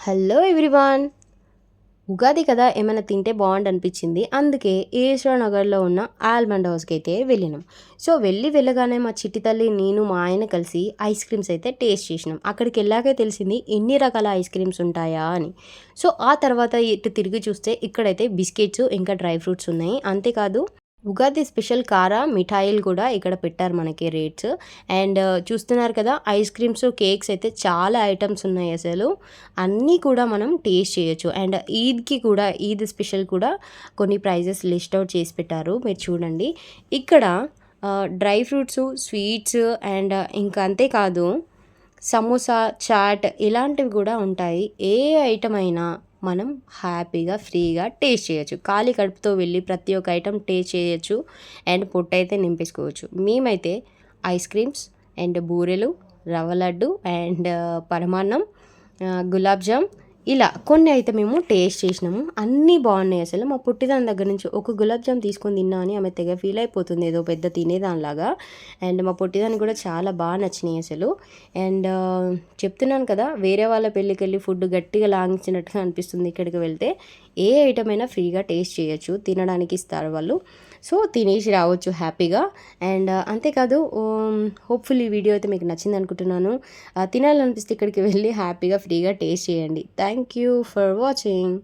Hello everyone. Ugadi కదా ఏమైనా తింటే బాగుండు అనిపించింది అందుకే ఈశ్వర నగర్లో ఉన్న ఆల్మండ్ హౌస్కి అయితే వెళ్ళినాం. సో వెళ్ళి వెళ్ళగానే మా చిట్టి తల్లి నేను మా ఆయన కలిసి ఐస్ క్రీమ్స్ అయితే టేస్ట్ చేసినాం. అక్కడికి వెళ్ళాకే తెలిసింది ఎన్ని రకాల ఐస్ క్రీమ్స్ ఉంటాయా? అని. సో ఆ తర్వాత ఇటు తిరిగి చూస్తే ఇక్కడైతే బిస్కెట్స్ ఇంకా డ్రై ఫ్రూట్స్ ఉన్నాయి. అంతేకాదు ఉగాది స్పెషల్ కార మిఠాయిలు కూడా ఇక్కడ పెట్టారు మనకి రేట్స్. అండ్ uh, చూస్తున్నారు కదా ఐస్ క్రీమ్స్ కేక్స్ అయితే చాలా ఐటమ్స్ ఉన్నాయి అసలు. అన్నీ కూడా మనం టేస్ట్ చేయొచ్చు. అండ్ ఈద్కి కూడా ఈద్ స్పెషల్ కూడా కొన్ని ప్రైజెస్ లిస్ట్ అవుట్ చేసి పెట్టారు. మీరు చూడండి. ఇక్కడ uh, dry fruits sweets and uh, ఇంకా అంతేకాదు సమోసా చాట్ ఇలాంటివి కూడా ఉంటాయి. ఏ ఐటమ్ అయినా మనం హ్యాపీగా ఫ్రీగా టేస్ట్ చేయొచ్చు. ఖాళీ కడుపుతో వెళ్ళి ప్రతి ఒక్క ఐటెం టేస్ట్ చేయొచ్చు అండ్ పొట్టు అయితే నింపేసుకోవచ్చు. మేమైతే ఐస్ క్రీమ్స్ అండ్ బూరెలు రవ్వ లడ్డు అండ్ పరమాన్నం గులాబ్ జామ్ ఇలా కొన్ని అయితే మేము టేస్ట్ చేసినాము. అన్నీ బాగున్నాయి అసలు. మా పుట్టిదాని దగ్గర నుంచి ఒక గులాబ్ జామ్ తీసుకొని తిన్నా అని ఆమె తెగ ఫీల్ అయిపోతుంది. ఏదో పెద్ద తినేదానిలాగా. అండ్ మా పుట్టిదాని కూడా చాలా బాగా నచ్చినాయి అసలు. అండ్ చెప్తున్నాను కదా వేరే వాళ్ళ పెళ్ళికి వెళ్ళి ఫుడ్ గట్టిగా లాంగించినట్టుగా అనిపిస్తుంది ఇక్కడికి వెళ్తే. ఏ ఐటమ్ అయినా ఫ్రీగా టేస్ట్ చేయొచ్చు. తినడానికి ఇస్తారు వాళ్ళు. సో తినేసి రావచ్చు హ్యాపీగా. అండ్ uh, అంతేకాదు um, హోప్ఫుల్లీ వీడియో అయితే మీకు నచ్చింది అనుకుంటున్నాను. Uh, తినాలనిపిస్తే ఇక్కడికి వెళ్ళి హ్యాపీగా ఫ్రీగా టేస్ట్ చేయండి. Thank you for watching